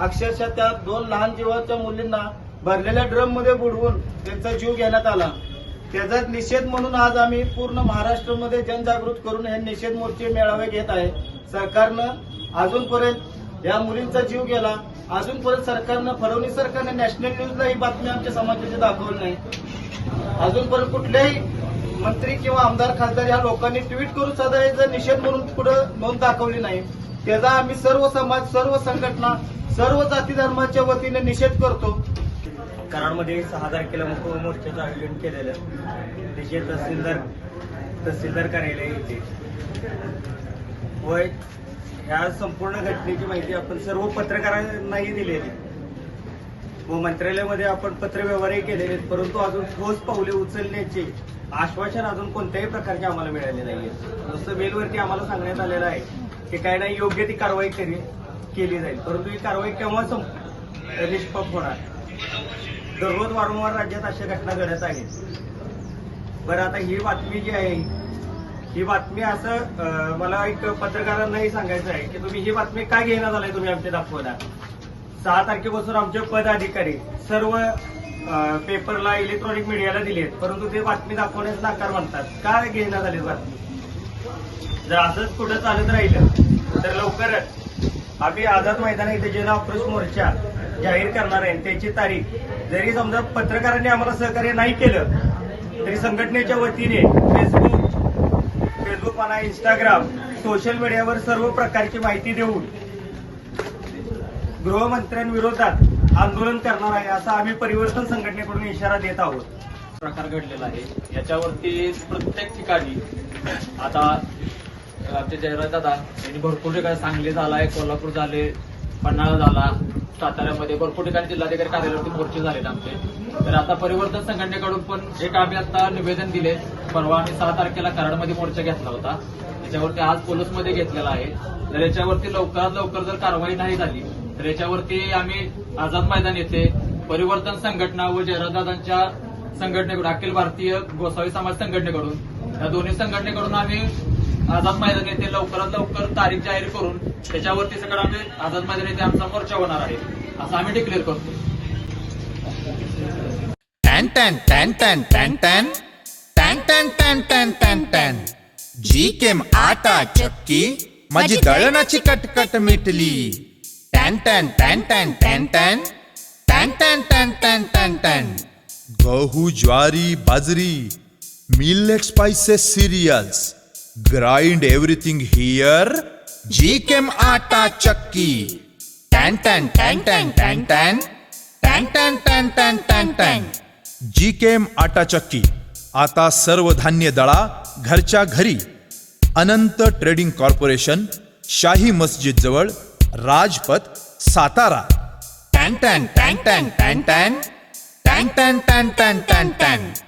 अक्षरशः त्या दोन लहान जीवाच्या मुलींना भरलेल्या ड्रममध्ये बुडवून त्यांचा जीव घेण्यात आला. त्याचा निषेध म्हणून आज आम्ही पूर्ण महाराष्ट्रामध्ये जनजागृत करून हे निषेध मोर्चे मेळावे घेत आहे. सरकारनं अजूनपर्यंत या मुलींचा जीव गेला. अजूनपर्यंत सरकारनं फडणवीस सरकारने नॅशनल न्यूजला ही बातमी आमच्या समाजाची दाखवली नाही. अजूनपर्यंत कुठल्याही मंत्री किंवा आमदार खासदार या लोकांनी ट्विट करून सदा याचा निषेध म्हणून पुढे नोंद दाखवली नाही. त्याचा आम्ही सर्व समाज सर्व संघटना सर्व जाती धर्माच्या वतीने निषेध करतो. कराडमध्ये सहा तारखेला मुख मोर्चाचं आयोजन केलेलं त्याचे तहसीलदार तहसीलदार कार्यालय येते व ह्या संपूर्ण घटनेची माहिती आपण सर्व पत्रकारांनाही दिलेली. व मंत्रालयामध्ये आपण पत्रव्यवहारही केलेले आहेत परंतु अजून ठोस पावले उचलण्याचे आश्वासन अजून कोणत्याही प्रकारचे आम्हाला मिळाले नाही नुसतं मेलवरती आम्हाला सांगण्यात आलेलं आहे. की काय नाही योग्य ती कारवाई करी केली जाईल. परंतु ही कारवाई केव्हा संप निष्पक्ष होणार? दररोज वारंवार राज्यात अशा घटना घडत आहेत. बरं आता ही बातमी जी आहे ही बातमी असं मला एक पत्रकारांनाही सांगायचं आहे की तुम्ही ही बातमी का घेणार झालाय तुम्ही आमच्या दाखवणार सहा तारखेपासून आमचे पदाधिकारी सर्व पेपरला इलेक्ट्रॉनिक मीडियाला दिले आहेत परंतु ते बातमी दाखवण्यास नाकार म्हणतात का घेण्यात आली बातमी? जर असंच कुठं चालत राहिलं तर लवकरच आम्ही आझाद मैदान इथे जन आक्रोश मोर्चा जाहीर करणार आहे. त्याची तारीख जरी समजा पत्रकारांनी आम्हाला सहकार्य नाही केलं तरी संघटनेच्या वतीने फेसबुक फेसबुक म्हणा इंस्टाग्राम सोशल मीडियावर सर्व प्रकारची माहिती देऊन गृहमंत्र्यांविरोधात आंदोलन करणार आहे असा आम्ही परिवर्तन संघटनेकडून इशारा देत आहोत. प्रकार घडलेला आहे. याच्यावरती प्रत्येक ठिकाणी आता आमचे जयराज दादा यांनी भरपूर ठिकाणी सांगली झालाय कोल्हापूर झाले पन्हाळा झाला साताऱ्यामध्ये भरपूर ठिकाणी जिल्हाधिकारी कार्यालयावरती मोर्चे झालेत आमचे. तर आता परिवर्तन संघटनेकडून पण एक आम्ही आता निवेदन दिले. परवा आम्ही सहा तारखेला कराडमध्ये मोर्चा घेतला होता. त्याच्यावरती आज पोलीसमध्ये घेतलेला आहे. तर याच्यावरती लवकरात लवकर जर कारवाई नाही झाली तर याच्यावरती आम्ही आझाद मैदान येथे परिवर्तन संघटना व जयराजदादांच्या संघटनेकडून अखिल भारतीय गोसावी समाज संघटनेकडून या दोन्ही संघटनेकडून आम्ही आझाद मैदान येथे लवकरात लवकर तारीख जाहीर करून त्याच्यावरती सगळं आम्ही आझाद मैदान येथे आमचा मोर्चा होणार आहे असं आम्ही डिक्लेअर करतो टॅन टॅन टॅन टॅन टॅन टॅन टॅन टॅन टॅन टॅन टॅन टॅन जी केम आटा चक्की माझी दळणाची कटकट मिटली टॅन टॅन टॅन टॅन टॅन टॅन टॅन टॅन टॅन टॅन टॅन टॅन गहू ज्वारी बाजरी millet spices cereals grind everything here G केम आटा चक्की टॅन टॅन टॅन टॅन टॅन टॅन टॅन टॅन टॅन टॅन टॅन टॅन जी केम आता सर्व धान्य दळा घरच्या घरी अनंत ट्रेडिंग कॉर्पोरेशन शाही मस्जिद जवळ राजपथ सातारा टँक टँग टँक टँग टॅन टँक टँग टँग टँग टँग टँग